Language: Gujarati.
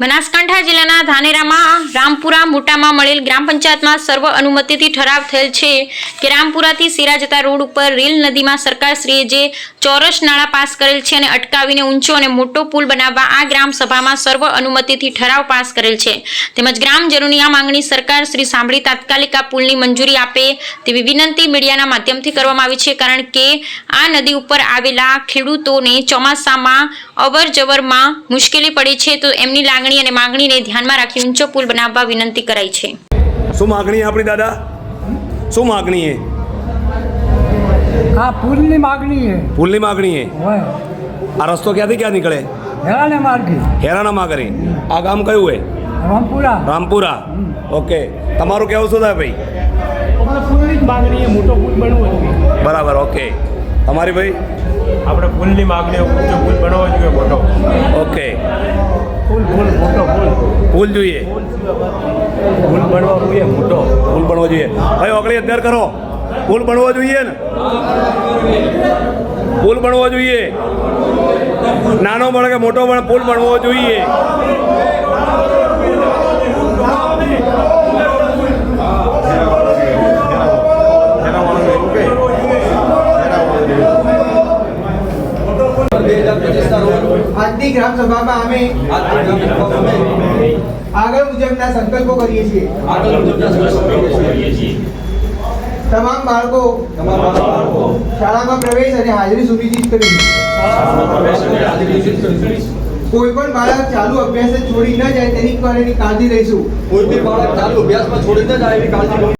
બનાસકાંઠા જિલ્લાના ધાનેરામાં રામપુરા મોટામાં મળેલ ગ્રામ પંચાયતમાં સર્વ અનુમતિથી ઠરાવ થયેલ છે કે રામપુરાથી સિરા જતા રોડ ઉપર રેલ નદીમાં સરકારશ્રીએ જે ચોરસ નાળા પાસ કરેલ છે અને અટકાવીને ઊંચો અને મોટો પુલ બનાવવા આ ગ્રામ સભામાં સર્વ અનુમતિથી ઠરાવ પાસ કરેલ છે. તેમજ ગ્રામજનોની આ માંગણી સરકાર શ્રી સાંભળી તાત્કાલિક આ પુલની મંજૂરી આપે તેવી વિનંતી મીડિયાના માધ્યમથી કરવામાં આવી છે. કારણ કે આ નદી ઉપર આવેલા ખેડૂતોને ચોમાસામાં અવર મુશ્કેલી પડે છે તો એમની લાગણી અને માંગણીને ધ્યાનમાં રાખી ઊંચો પુલ બનાવવા વિનંતી કરાઈ છે. શું માંગણી આપણી દાદા? શું માંગણી એ આ પુલની માગણી એ પુલની માંગણી એ આ રસ્તો ક્યાંથી ક્યાં નીકળે? હેરાને માર્ગે. હેરાનામાં માર્ગે. આ ગામ કયું હે રામપુરા. રામપુરા. ઓકે. તમારું કેવું શું થાય ભાઈ? પુલની જ માગણી છે મોટો પુલ બનવો જોઈએ. બરાબર ઓકે. તમારી ભાઈ? આપણે પુલની માગણી ઊંચો પુલ બનવો જોઈએ મોટો. ઓકે પુલ પુલ મોટો પુલ પુલ પુલ બનવો જોઈએ, મોટો પુલ બનવો જોઈએ. ભાઈ ઓગળી અત્યારે કરો. પુલ બનવો જોઈએ ને? પુલ બનવો જોઈએ. નાનો બને કે મોટો બને પુલ બનવો જોઈએ. આજની ગ્રામ સભામાં અમે આગળ મુજબના સંકલ્પો કરીએ છીએ. તમામ બાળકો શાળામાં પ્રવેશ અને હાજરી સુનિશ્ચિત કરીશું કોઈ પણ બાળક ચાલુ અભ્યાસ છોડી ન જાય તેની કાળજી લઈશું. કોઈ પણ બાળક ચાલુ અભ્યાસમાં છોડી ન જાય એવી કાળજી